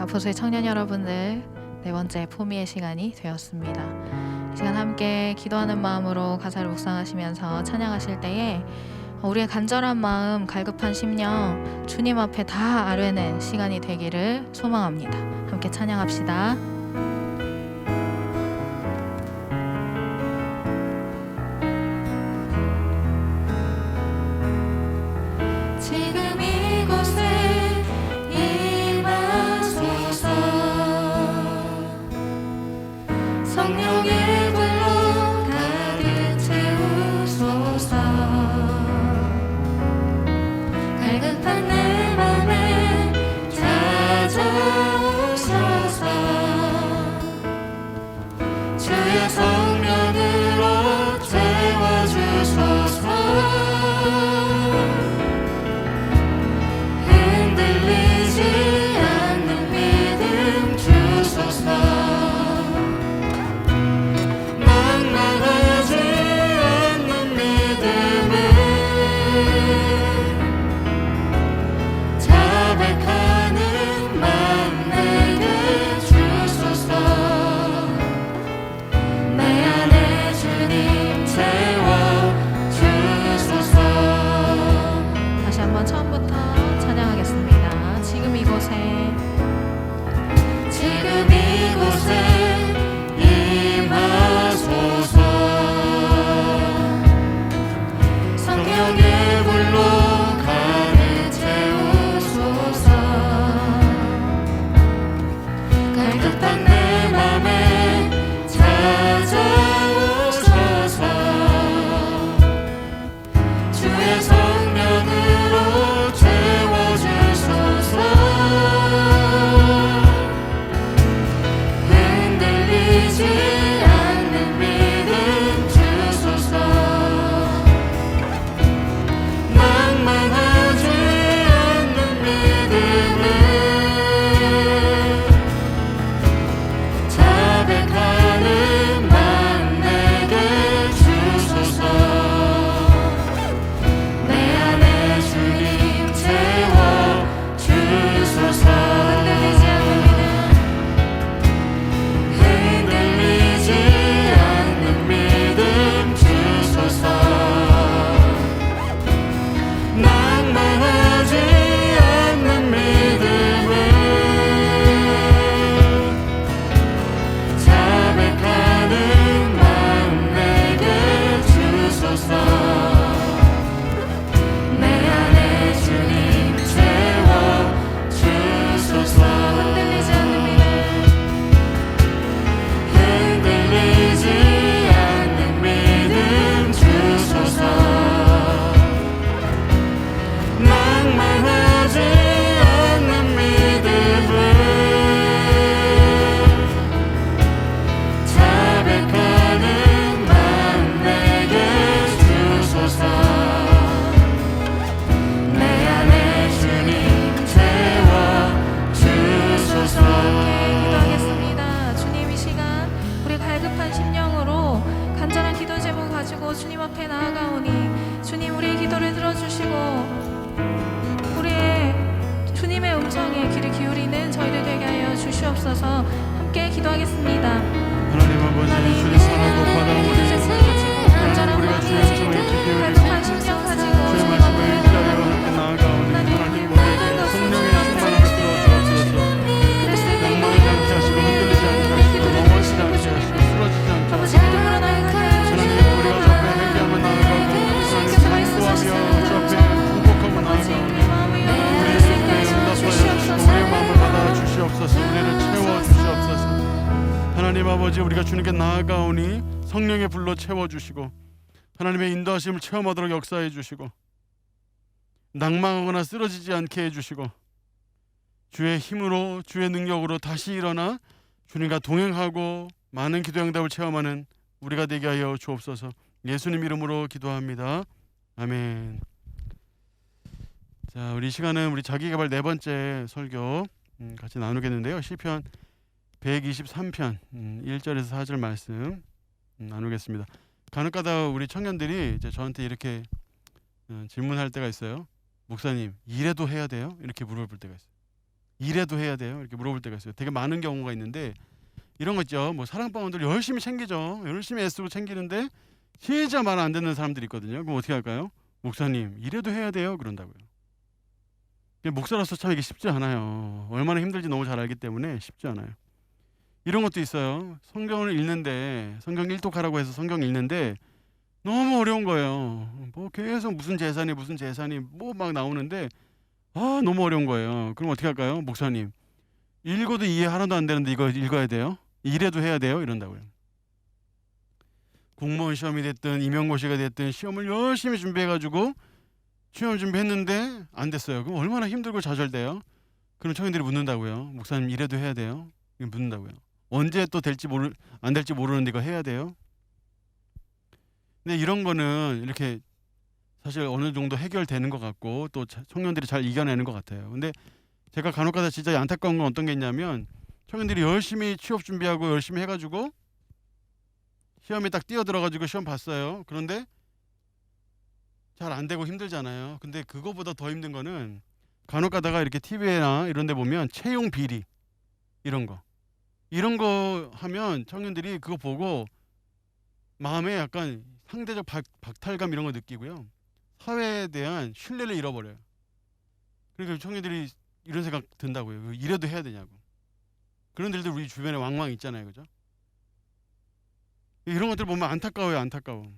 야포수의 청년 여러분들 네 번째 포미의 시간이 되었습니다. 이 시간 함께 기도하는 마음으로 가사를 묵상하시면서 찬양하실 때에 우리의 간절한 마음, 갈급한 심령 주님 앞에 다 아뢰는 시간이 되기를 소망합니다. 함께 찬양합시다. 주의 성령. 우리가 주님께 나아가오니 성령의 불로 채워주시고 하나님의 인도하심을 체험하도록 역사해 주시고 낙망하거나 쓰러지지 않게 해주시고 주의 힘으로 주의 능력으로 다시 일어나 주님과 동행하고 많은 기도 응답을 체험하는 우리가 되게 하여 주옵소서. 예수님 이름으로 기도합니다. 아멘. 자 우리 시간은 우리 자기개발 네 번째 설교 음, 같이 나누겠는데요. 시편 123편 1절에서 음, 4절 말씀 음, 나누겠습니다. 간혹가다 우리 청년들이 이제 저한테 이렇게 어, 질문할 때가 있어요. 목사님, 이래도 해야 돼요? 이렇게 물어볼 때가 있어요. 이래도 해야 돼요? 이렇게 물어볼 때가 있어요. 되게 많은 경우가 있는데 이런 거 있죠. 뭐 사랑방원들 열심히 챙기죠. 열심히 애쓰고 챙기는데 진짜 말 안 듣는 사람들이 있거든요. 그럼 어떻게 할까요? 목사님, 이래도 해야 돼요? 그런다고요. 목사로서 참 이게 쉽지 않아요. 얼마나 힘들지 너무 잘 알기 때문에 쉽지 않아요. 이런 것도 있어요. 성경을 읽는데 성경 일독하라고 해서 성경 읽는데 너무 어려운 거예요. 뭐 계속 무슨 재산이 무슨 재산이 뭐 막 나오는데 아 너무 어려운 거예요. 그럼 어떻게 할까요, 목사님? 읽어도 이해 하나도 안 되는데 이거 읽어야 돼요? 이래도 해야 돼요? 이런다고요. 공무원 시험이 됐든 임용고시가 됐든 시험을 열심히 준비해가지고 시험 준비했는데 안 됐어요. 그럼 얼마나 힘들고 좌절돼요? 그럼 청년들이 묻는다고요. 목사님 이래도 해야 돼요? 묻는다고요. 언제 또 될지 모르 안 될지 모르는데 이거 해야 돼요? 근데 이런 거는 이렇게 사실 어느 정도 해결되는 것 같고 또 자- 청년들이 잘 이겨내는 것 같아요. 근데 제가 간혹가다 진짜 안타까운 건 어떤 게 있냐면 청년들이 열심히 취업 준비하고 열심히 해가지고 시험에 딱 뛰어 들어가지고 시험 봤어요. 그런데 잘 안 되고 힘들잖아요. 근데 그거보다 더 힘든 거는 간혹 가다가 이렇게 TV나 이런 데 보면 채용 비리 이런 거 이런 거 하면 청년들이 그거 보고 마음에 약간 상대적 박, 박탈감 이런 거 느끼고요. 사회에 대한 신뢰를 잃어버려요. 그러니까 청년들이 이런 생각 든다고요. 이래도 해야 되냐고. 그런 일들 우리 주변에 왕왕 있잖아요. 그죠? 이런 것들 보면 안타까워요. 안타까워.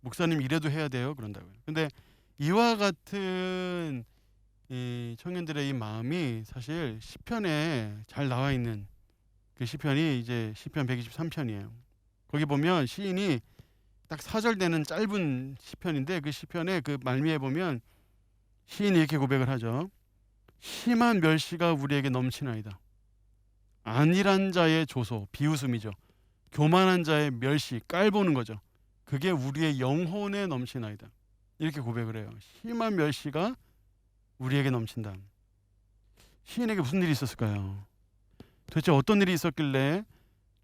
목사님 이래도 해야 돼요. 그런다고요. 근데 이와 같은 이 청년들의 이 마음이 사실 시편에 잘 나와 있는 그 시편이 이제 시편 123편이에요. 거기 보면 시인이 딱 4절 되는 짧은 시편인데 그 시편의 그 말미에 보면 시인이 이렇게 고백을 하죠. 심한 멸시가 우리에게 넘치나이다. 안일한 자의 조소, 비웃음이죠. 교만한 자의 멸시, 깔보는 거죠. 그게 우리의 영혼에 넘치나이다. 이렇게 고백을 해요. 심한 멸시가 우리에게 넘친다. 시인에게 무슨 일이 있었을까요? 도대체 어떤 일이 있었길래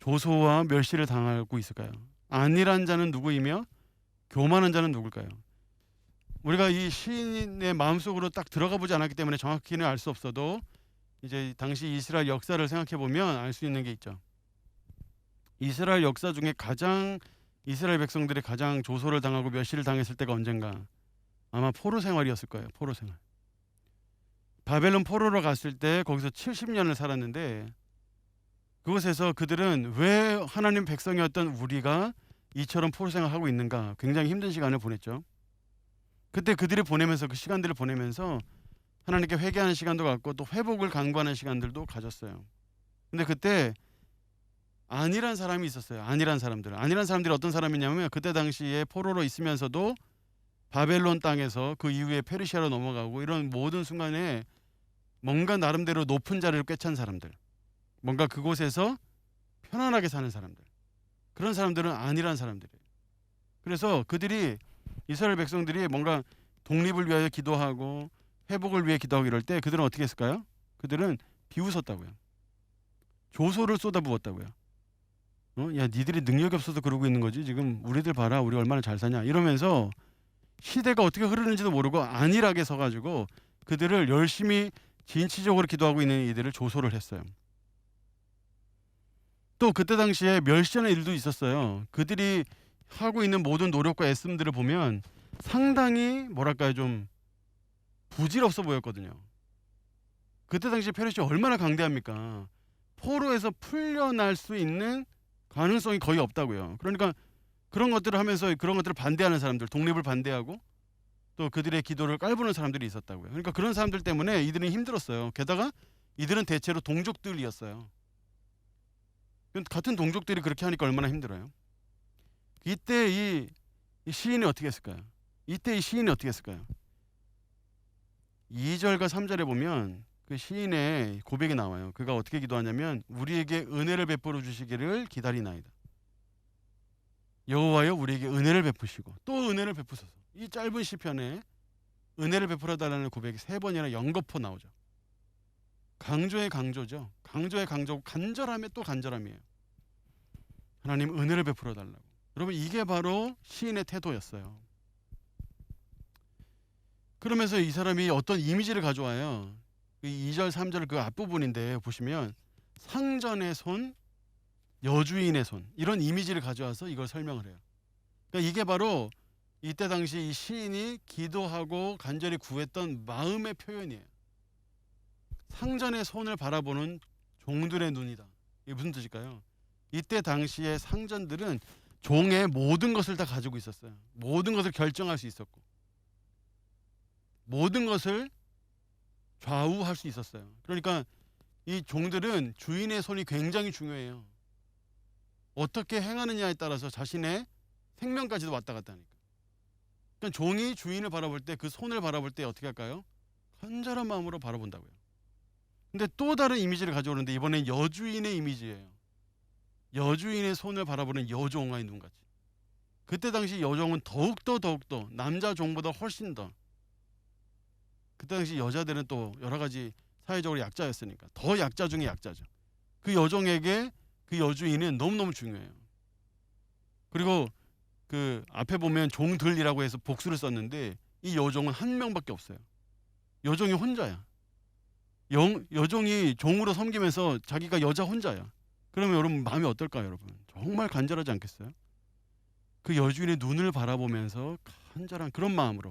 조소와 멸시를 당하고 있을까요? 안일한 자는 누구이며 교만한 자는 누굴까요? 우리가 이 시인의 마음속으로 딱 들어가 보지 않았기 때문에 정확히는 알 수 없어도 이제 당시 이스라엘 역사를 생각해 보면 알 수 있는 게 있죠. 이스라엘 역사 중에 가장 이스라엘 백성들이 가장 조소를 당하고 멸시를 당했을 때가 언젠가 아마 포로 생활이었을 거예요. 포로 생활. 바벨론 포로로 갔을 때 거기서 70년을 살았는데 그곳에서 그들은 왜 하나님 백성이었던 우리가 이처럼 포로 생활 하고 있는가 굉장히 힘든 시간을 보냈죠. 그때 그들이 보내면서 그 시간들을 보내면서 하나님께 회개하는 시간도 갖고 또 회복을 강구하는 시간들도 가졌어요. 근데 그때 안일한 사람이 있었어요. 안일한 사람들. 안일한 사람들이 어떤 사람이냐면 그때 당시에 포로로 있으면서도 바벨론 땅에서 그 이후에 페르시아로 넘어가고 이런 모든 순간에 뭔가 나름대로 높은 자리를 꿰찬 사람들. 뭔가 그곳에서 편안하게 사는 사람들. 그런 사람들은 안일한 사람들이에요. 그래서 그들이 이스라엘 백성들이 뭔가 독립을 위하여 기도하고 회복을 위해 기도하고 이럴 때 그들은 어떻게 했을까요? 그들은 비웃었다고요. 조소를 쏟아부었다고요. 어? 야, 니들이 능력이 없어서 그러고 있는 거지. 지금 우리들 봐라. 우리 얼마나 잘 사냐. 이러면서 시대가 어떻게 흐르는지도 모르고 안일하게 서가지고 그들을 열심히 진취적으로 기도하고 있는 이들을 조소를 했어요. 또 그때 당시에 멸시하는 일도 있었어요. 그들이 하고 있는 모든 노력과 애씀들을 보면 상당히 뭐랄까요 좀 부질없어 보였거든요. 그때 당시 페르시아 얼마나 강대합니까? 포로에서 풀려날 수 있는 가능성이 거의 없다고요. 그러니까 그런 것들을 하면서 그런 것들을 반대하는 사람들, 독립을 반대하고 또 그들의 기도를 깔보는 사람들이 있었다고요. 그러니까 그런 사람들 때문에 이들은 힘들었어요. 게다가 이들은 대체로 동족들이었어요. 같은 동족들이 그렇게 하니까 얼마나 힘들어요. 이때 이, 이 시인이 어떻게 했을까요? 이때 이 시인이 어떻게 했을까요? 2절과 3절에 보면 그 시인의 고백이 나와요. 그가 어떻게 기도하냐면 우리에게 은혜를 베풀어 주시기를 기다리나이다. 여호와여 우리에게 은혜를 베푸시고 또 은혜를 베푸소서. 이 짧은 시편에 은혜를 베풀어 달라는 고백이 세 번이나 연거푸 나오죠. 강조의 강조죠. 강조의 강조고 간절함의 또 간절함이에요. 하나님 은혜를 베풀어 달라고. 여러분 이게 바로 시인의 태도였어요. 그러면서 이 사람이 어떤 이미지를 가져와요. 그 2절 3절 그 앞부분인데 보시면 상전의 손, 여주인의 손 이런 이미지를 가져와서 이걸 설명을 해요. 그러니까 이게 바로 이때 당시 이 시인이 기도하고 간절히 구했던 마음의 표현이에요. 상전의 손을 바라보는 종들의 눈이다. 이게 무슨 뜻일까요? 이때 당시의 상전들은 종의 모든 것을 다 가지고 있었어요. 모든 것을 결정할 수 있었고 모든 것을 좌우할 수 있었어요. 그러니까 이 종들은 주인의 손이 굉장히 중요해요. 어떻게 행하느냐에 따라서 자신의 생명까지도 왔다 갔다 하니까. 그러니까 종이 주인을 바라볼 때 그 손을 바라볼 때 어떻게 할까요? 간절한 마음으로 바라본다고요. 근데 또 다른 이미지를 가져오는데 이번엔 여주인의 이미지예요. 여주인의 손을 바라보는 여종의 눈같이. 그때 당시 여종은 더욱더 더욱더 남자 종보다 훨씬 더 그때 당시 여자들은 또 여러 가지 사회적으로 약자였으니까 더 약자 중에 약자죠. 그 여종에게 그 여주인은 너무너무 중요해요. 그리고 그 앞에 보면 종들이라고 해서 복수를 썼는데 이 여종은 한 명밖에 없어요. 여종이 혼자야. 영, 여종이 종으로 섬기면서 자기가 여자 혼자야. 그러면 여러분 마음이 어떨까요, 여러분? 정말 간절하지 않겠어요? 그 여주인의 눈을 바라보면서 간절한 그런 마음으로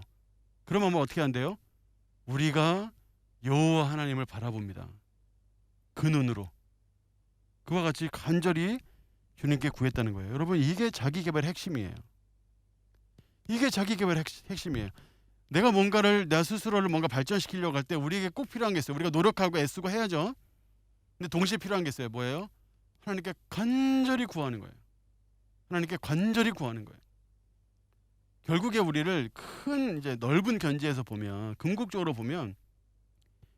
그런 마음을 어떻게 한대요? 우리가 여호와 하나님을 바라봅니다. 그 눈으로 그와 같이 간절히 주님께 구했다는 거예요. 여러분 이게 자기 개발의 핵심이에요. 이게 자기 개발의 핵- 핵심이에요. 내가 뭔가를 내 스스로를 뭔가 발전시키려고 할 때 우리에게 꼭 필요한 게 있어요. 우리가 노력하고 애쓰고 해야죠. 근데 동시에 필요한 게 있어요. 뭐예요? 하나님께 간절히 구하는 거예요. 하나님께 간절히 구하는 거예요. 결국에 우리를 큰 이제 넓은 견지에서 보면 궁극적으로 보면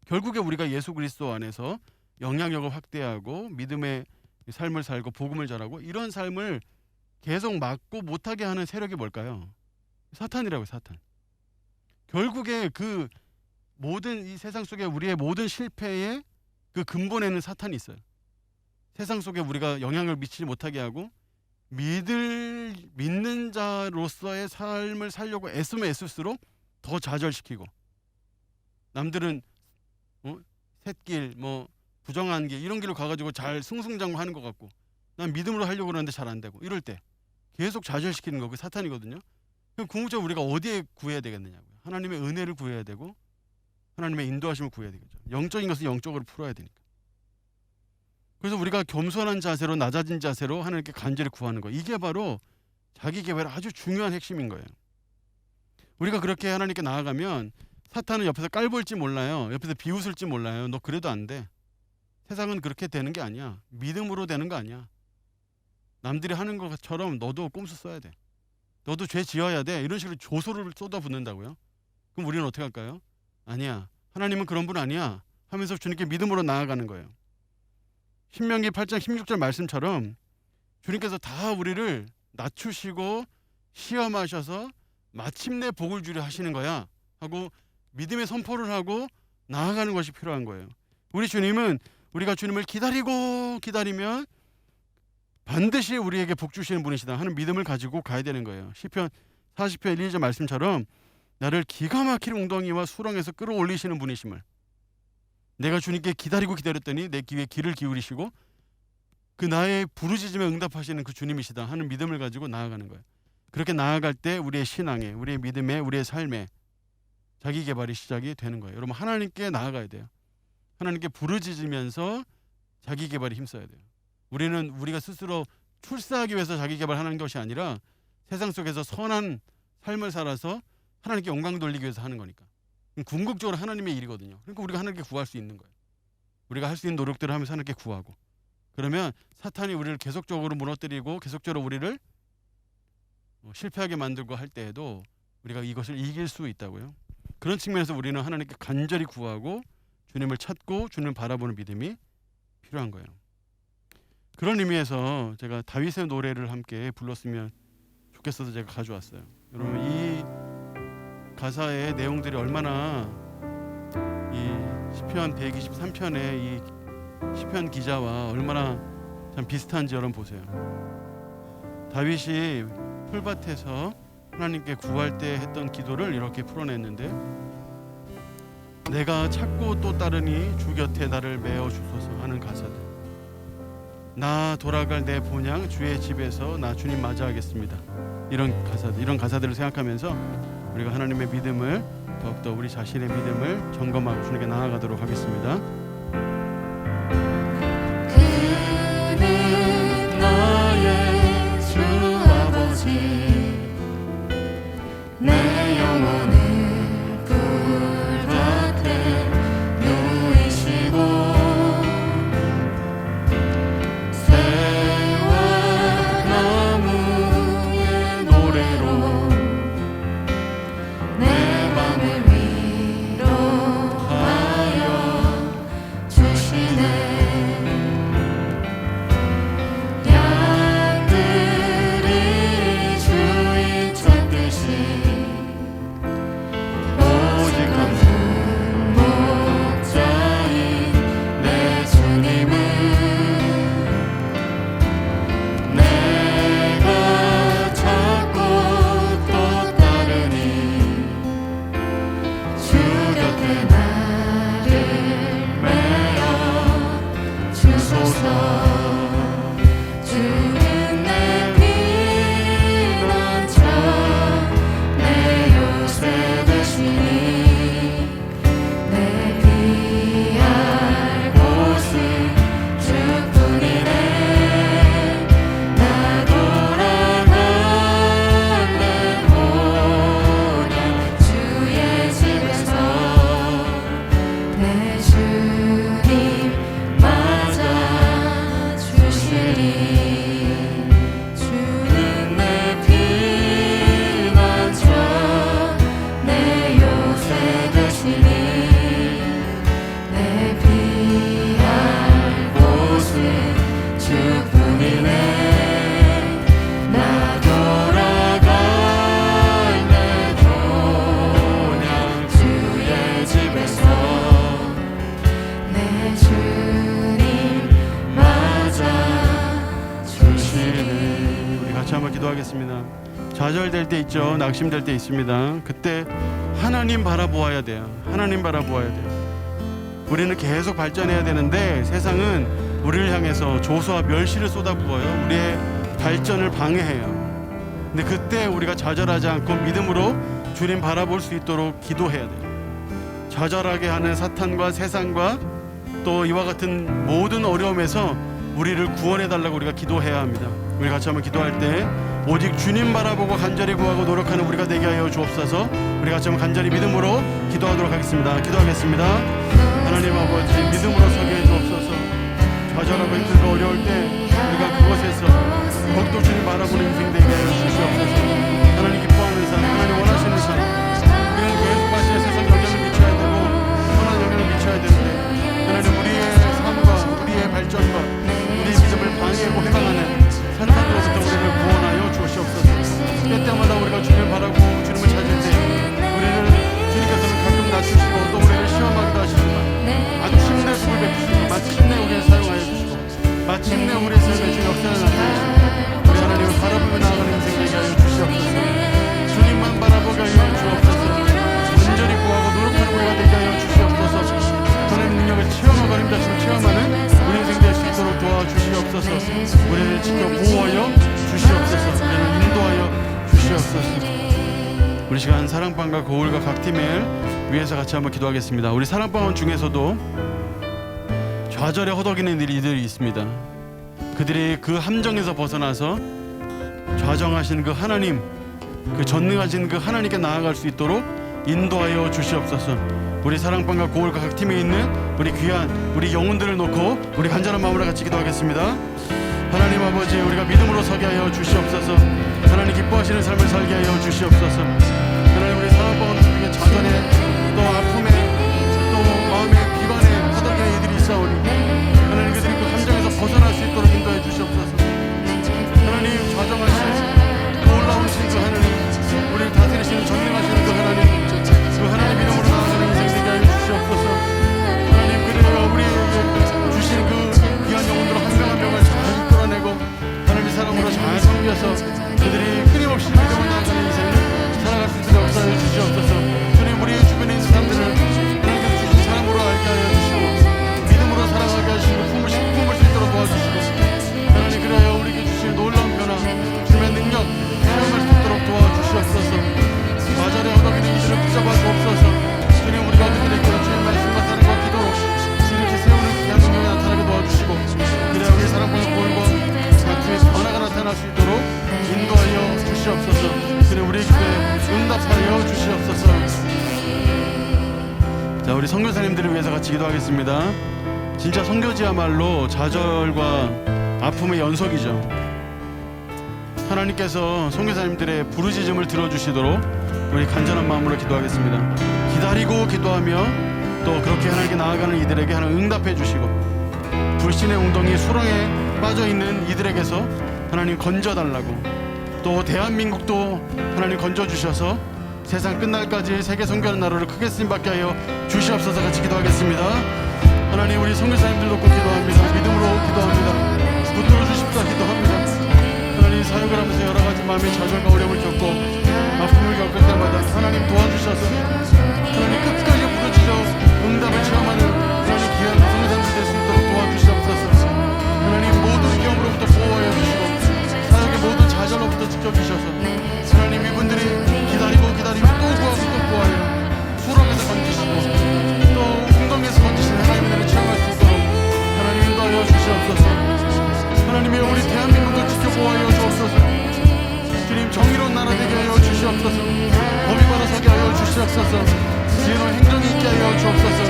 결국에 우리가 예수 그리스도 안에서 영향력을 확대하고 믿음의 삶을 살고 복음을 전하고 이런 삶을 계속 막고 못하게 하는 세력이 뭘까요? 사탄이라고요, 사탄. 결국에 그 모든 이 세상 속에 우리의 모든 실패의 그 근본에는 사탄이 있어요. 세상 속에 우리가 영향을 미치지 못하게 하고 믿을 믿는 자로서의 삶을 살려고 애쓰면 애쓸수록 더 좌절시키고 남들은 어? 샛길 뭐 부정한 길 이런 길로 가가지고 잘 승승장구하는 것 같고 난 믿음으로 하려고 그러는데 잘 안 되고 이럴 때 계속 좌절시키는 거 그 사탄이거든요. 그럼 궁극적으로 우리가 어디에 구해야 되겠느냐고요. 하나님의 은혜를 구해야 되고 하나님의 인도하심을 구해야 되겠죠. 영적인 것은 영적으로 풀어야 되니까. 그래서 우리가 겸손한 자세로 낮아진 자세로 하나님께 간절히 구하는 거 이게 바로 자기 개발의 아주 중요한 핵심인 거예요. 우리가 그렇게 하나님께 나아가면 사탄은 옆에서 깔볼지 몰라요. 옆에서 비웃을지 몰라요. 너 그래도 안 돼. 세상은 그렇게 되는 게 아니야. 믿음으로 되는 거 아니야. 남들이 하는 것처럼 너도 꼼수 써야 돼. 너도 죄 지어야 돼. 이런 식으로 조소를 쏟아붓는다고요. 그럼 우리는 어떻게 할까요? 아니야. 하나님은 그런 분 아니야. 하면서 주님께 믿음으로 나아가는 거예요. 신명기 8장 16절 말씀처럼 주님께서 다 우리를 낮추시고 시험하셔서 마침내 복을 주려 하시는 거야 하고 믿음의 선포를 하고 나아가는 것이 필요한 거예요. 우리 주님은 우리가 주님을 기다리고 기다리면 반드시 우리에게 복 주시는 분이시다 하는 믿음을 가지고 가야 되는 거예요. 시편 40편 1절 말씀처럼 나를 기가 막힌 웅덩이와 수렁에서 끌어올리시는 분이심을 내가 주님께 기다리고 기다렸더니 내 귀에 귀를 기울이시고 그 나의 부르짖음에 응답하시는 그 주님이시다 하는 믿음을 가지고 나아가는 거예요. 그렇게 나아갈 때 우리의 신앙에, 우리의 믿음에, 우리의 삶에 자기 개발이 시작이 되는 거예요. 여러분 하나님께 나아가야 돼요. 하나님께 부르짖으면서 자기 개발에 힘써야 돼요. 우리는 우리가 스스로 출세하기 위해서 자기 개발하는 것이 아니라 세상 속에서 선한 삶을 살아서 하나님께 영광 돌리기 위해서 하는 거니까. 궁극적으로 하나님의 일이거든요. 그러니까 우리가 하나님께 구할 수 있는 거예요. 우리가 할 수 있는 노력들을 하면서 하나님께 구하고 그러면 사탄이 우리를 계속적으로 무너뜨리고 계속적으로 우리를 어, 실패하게 만들고 할 때에도 우리가 이것을 이길 수 있다고요. 그런 측면에서 우리는 하나님께 간절히 구하고 주님을 찾고 주님을 바라보는 믿음이 필요한 거예요. 그런 의미에서 제가 다윗의 노래를 함께 불렀으면 좋겠어서 제가 가져왔어요. 여러분 이 가사의 내용들이 얼마나 이 시편 123편의 이 시편 기자와 얼마나 참 비슷한지 여러분 보세요. 다윗이 풀밭에서 하나님께 구할 때 했던 기도를 이렇게 풀어냈는데 내가 찾고 또 따르니 주 곁에 나를 메어 주소서 하는 가사들. 나 돌아갈 내 본향 주의 집에서 나 주님 맞이하겠습니다. 이런 가사들, 이런 가사들을 생각하면서 우리가 하나님의 믿음을 더욱더 우리 자신의 믿음을 점검하고 주님께 나아가도록 하겠습니다. 내 영혼을 낙심될 때 있습니다. 그때 하나님 바라보아야 돼요. 하나님 바라보아야 돼요. 우리는 계속 발전해야 되는데 세상은 우리를 향해서 조소와 멸시를 쏟아부어요. 우리의 발전을 방해해요. 근데 그때 우리가 좌절하지 않고 믿음으로 주님 바라볼 수 있도록 기도해야 돼요. 좌절하게 하는 사탄과 세상과 또 이와 같은 모든 어려움에서 우리를 구원해 달라고 우리가 기도해야 합니다. 우리 같이 한번 기도할 때 오직 주님 바라보고 간절히 구하고 노력하는 우리가 되게 하여 주옵소서. 우리 같이 한번 간절히 믿음으로 기도하도록 하겠습니다. 기도하겠습니다. 하나님 아버지 믿음으로 서게 해 주옵소서. 좌절하고 힘들고 어려울 때 우리가 그곳에서 더욱더 주님 바라보는 인생 되게 하여 주시옵소서. 하나님 기뻐하는 삶, 하나님 원하시는 삶. 우리는 계속 다시 세상 영향을 미쳐야 되고 선한 영향을 미쳐야 되는데 하나님 우리의 삶과 우리의 발전과 우리의 믿음을 방해하고 해방 때때마다 우리가 주님을 바라고 주님을 찾을 때 우리를 주님께서는 가끔 낮추시고 또 우리를 시험하기도 하시지만 마침내 복을 베푸시고 마침내 우리를 사용하여 주시고 마침내 우리의 삶에 주 역사를 나타내시고 우리 하나님을 바라보며 나아가는 인생 되게 하여 주시옵소서. 주님만 바라보게 하여 주옵소서. 간절히 구하고 노력하는 우리가 되게 하여 주시옵소서. 하나님 능력을 체험하고 하나님 자신을 체험하는 우리 인생 될수 있도록 도와주시옵소서. 우리를 지켜 보호하여 주시옵소서 주시옵소서 우리 시간 사랑방과 거울과 각 팀을 위해서 같이 한번 기도하겠습니다. 우리 사랑방원 중에서도 좌절에 허덕이는 이들이 있습니다. 그들이 그 함정에서 벗어나서 좌정하신 그 하나님, 그 전능하신 그 하나님께 나아갈 수 있도록 인도하여 주시옵소서. 우리 사랑방과 고울과 각 팀에 있는 우리 귀한 우리 영혼들을 놓고 우리 간절한 마음으로 같이 기도하겠습니다. 하나님 아버지 우리가 믿음으로 서게 하여 주시옵소서. 하나님 기뻐하시는 삶을 살게 하여 주시옵소서. 주시옵소서 그들이 끊임없이 믿음을 나가는 인생을 살아갈 수 있도록 역사해 주시옵소서 주님 우리 주변에 있는 사람들을 하나님께 주신 사랑으로 알게 하여 주시고 믿음으로 살아가게 하시고 품을, 품을 수 있도록 도와주시고 하나님 그래요 우리에게 주신 놀라운 변화 주님의 능력 체험할 수 있도록 도와주시옵소서. 기도하겠습니다. 진짜 선교지야말로 좌절과 아픔의 연속이죠. 하나님께서 선교사님들의 부르짖음을 들어주시도록 우리 간절한 마음으로 기도하겠습니다. 기다리고 기도하며 또 그렇게 하나님께 나아가는 이들에게 하나님 응답해 주시고 불신의 웅덩이 수렁에 빠져 있는 이들에게서 하나님 건져 달라고 또 대한민국도 하나님 건져 주셔서 세상 끝날까지 세계 선교하는 나라를 크게 쓰임 받게 하여 주시옵소서 같이 기도하겠습니다. 하나님 우리 선교사님들 놓고 기도합니다. 믿음으로 기도합니다. 붙들어 주십사 기도합니다. 하나님 사역을 하면서 여러 가지 마음의 좌절과 어려움을 겪고 아픔을 겪을 때마다 하나님 도와주셔서 하나님 끝까지 부르짖어 응답을 체험하는 하나님의 우리 대한민국을 지켜보아여 주옵소서. 주님 정의로운 나라 되게 하여 주시옵소서. 범위 바로 서게 하여 주시옵소서. 지혜로운 행정이 있게 하여 주옵소서.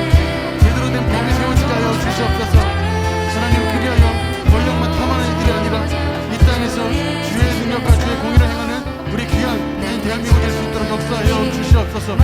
제대로 된 법이 세워지게 하여 주시옵소서. 하나님 그리하여 권력만 탐하는 이들이 아니라 이 땅에서 주의 능력과 주의 공의를 행하는 우리 귀한 이 대한민국 될수 있도록 역사하여 주시옵소서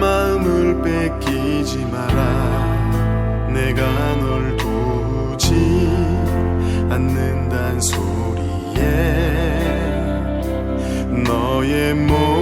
마음을 뺏기지 마라. 내가 널 보지 않는단 소리에 너의 몸